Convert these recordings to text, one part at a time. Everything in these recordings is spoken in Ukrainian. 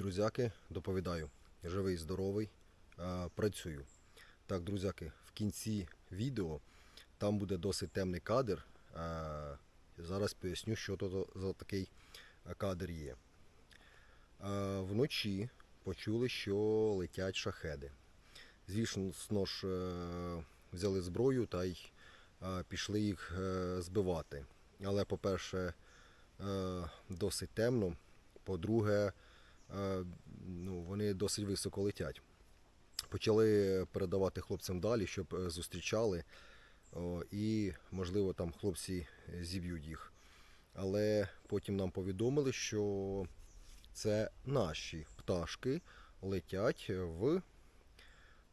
Друзяки, доповідаю. Живий, здоровий, е, працюю. Так, друзяки, в кінці відео там буде досить темний кадр. Е, Зараз поясню, що то за такий е, кадр є. Вночі почули, що летять шахеди. Звісно ж, е, взяли зброю та й пішли їх збивати. Але, по-перше, досить темно. По-друге, ну, вони досить високо летять. Почали передавати хлопцям далі, щоб е, зустрічали. І, можливо, там хлопці зіб'ють їх. Але потім нам повідомили, що це наші пташки летять в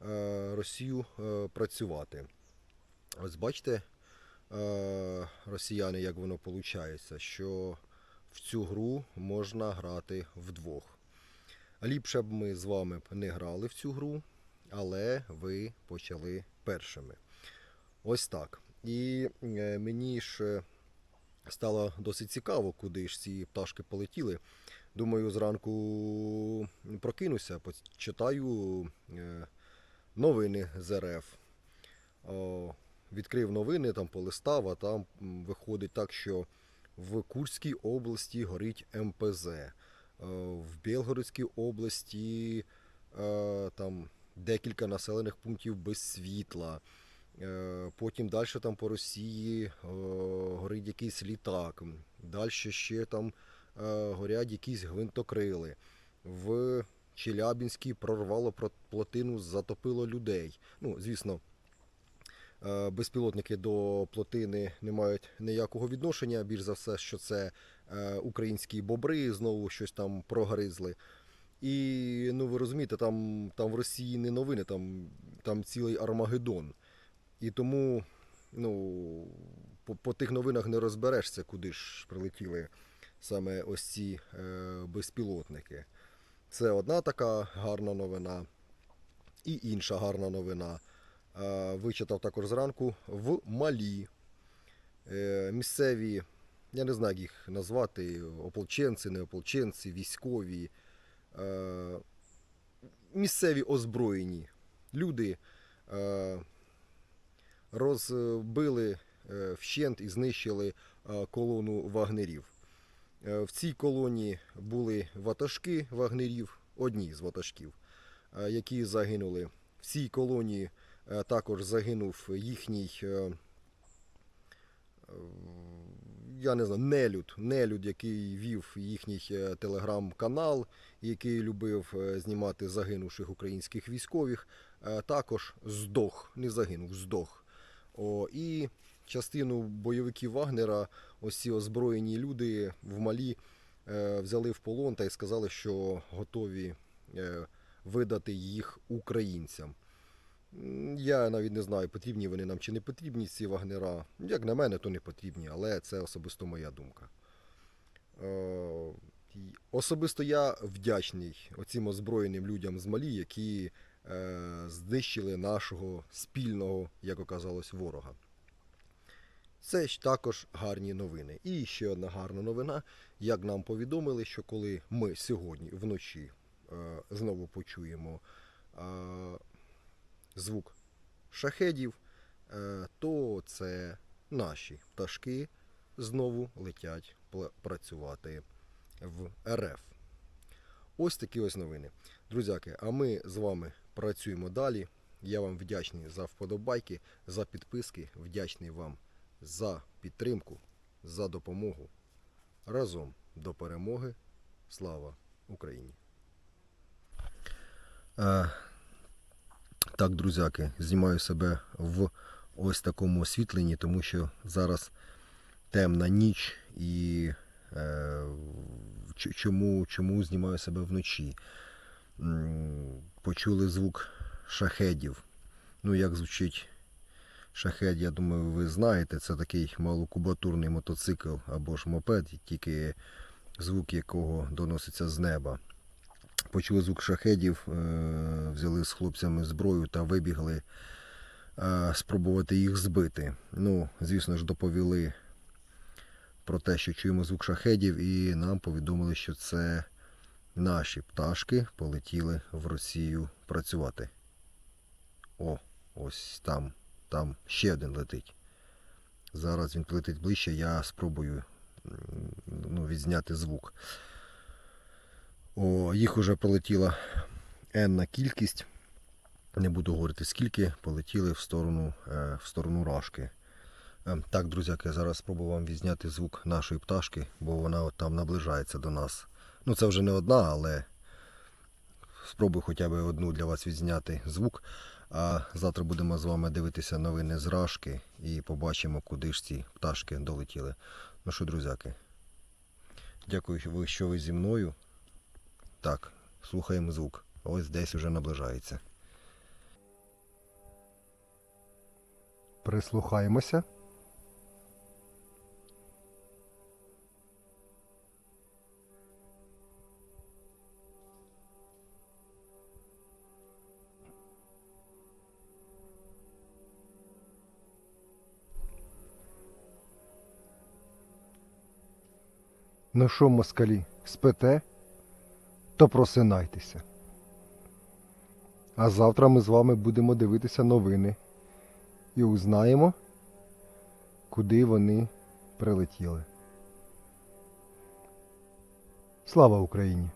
е, Росію е, працювати. Ось бачите, е, росіяни, як воно виходить, що в цю гру можна грати вдвох. Ліпше б ми з вами не грали в цю гру, але ви почали першими. Ось так. І е, мені ж стало досить цікаво, куди ж ці пташки полетіли. Думаю, зранку прокинуся, почитаю е, новини з РФ. Відкрив новини, там полистав, а там виходить так, що в Курській області горить МПЗ. Е, В Білгородській області е, там декілька населених пунктів без світла. Е, Потім далі там по Росії горить якийсь літак. Далі ще там горять якісь гвинтокрили. В Челябінській прорвало плотину, затопило людей. Ну, звісно, безпілотники до плотини не мають ніякого відношення. Більш за все, що це українські бобри знову щось там прогризли. І ну ви розумієте, там, там в Росії не новини, там, там цілий Армагеддон. І тому ну, по, по тих новинах не розберешся, куди ж прилетіли саме ось ці е, безпілотники. Це одна така гарна новина. І інша гарна новина. Е, вичитав також зранку в Малі. Е, місцеві, я не знаю, як їх назвати, ополченці, не ополченці, військові, е, місцеві озброєні люди е, розбили е, вщент і знищили е, колону вагнерів. Е, В цій колоні були ватажки вагнерів, одні з ватажків, які загинули. В цій колонії також загинув їхній, я не знаю, нелюд, нелюд, який вів їхній е, телеграм-канал, який любив е, знімати загинувших українських військових, е, також здох, не загинув, здох. О, і частину бойовиків Вагнера, ось ці озброєні люди в Малі взяли в полон та й сказали, що готові видати їх українцям. Я навіть не знаю, потрібні вони нам чи не потрібні ці вагнера. Як на мене, то не потрібні, але це особисто моя думка. Е, Особисто я вдячний оцим озброєним людям з Малі, які е, знищили нашого спільного, як оказалось, ворога. Це ж також гарні новини. І ще одна гарна новина. Як нам повідомили, що коли ми сьогодні вночі е, знову почуємо звук шахедів, е, то це наші пташки знову летять працювати в РФ. Ось такі ось новини. Друзяки, а ми з вами працюємо далі. Я вам вдячний за вподобайки, за підписки, вдячний вам за підтримку, за допомогу. Разом до перемоги. Слава Україні! Так, друзяки, знімаю себе в ось такому освітленні, тому що зараз темна ніч і е, чому, чому знімаю себе вночі. Почули звук шахедів. Ну, як звучить шахед, я думаю, ви знаєте, це такий малокубатурний мотоцикл або ж мопед, тільки звук якого доноситься з неба. Почули звук шахедів, е, взяли з хлопцями зброю та вибігли е, спробувати їх збити. Ну, звісно ж, доповіли про те, що чуємо звук шахедів, і нам повідомили, що це наші пташки полетіли в Росію працювати. О, ось там, там ще один летить. Зараз він полетить ближче, я спробую ну, відзняти звук. О, їх уже полетіла енна кількість. Не буду говорити скільки, полетіли в сторону, е, в сторону рашки. Ем, Так, друзяки, я зараз спробую вам відзняти звук нашої пташки, бо вона от там наближається до нас. Ну, це вже не одна, але спробую хоча б одну для вас відзняти звук. А завтра будемо з вами дивитися новини з рашки і побачимо, куди ж ці пташки долетіли. Ну що, друзяки, дякую, що ви зі мною. Так, слухаємо звук. Ось десь уже наближається. Прислухаємося. Ну що, москалі, спите? То просинайтеся. А завтра ми з вами будемо дивитися новини і узнаємо, куди вони прилетіли. Слава Україні!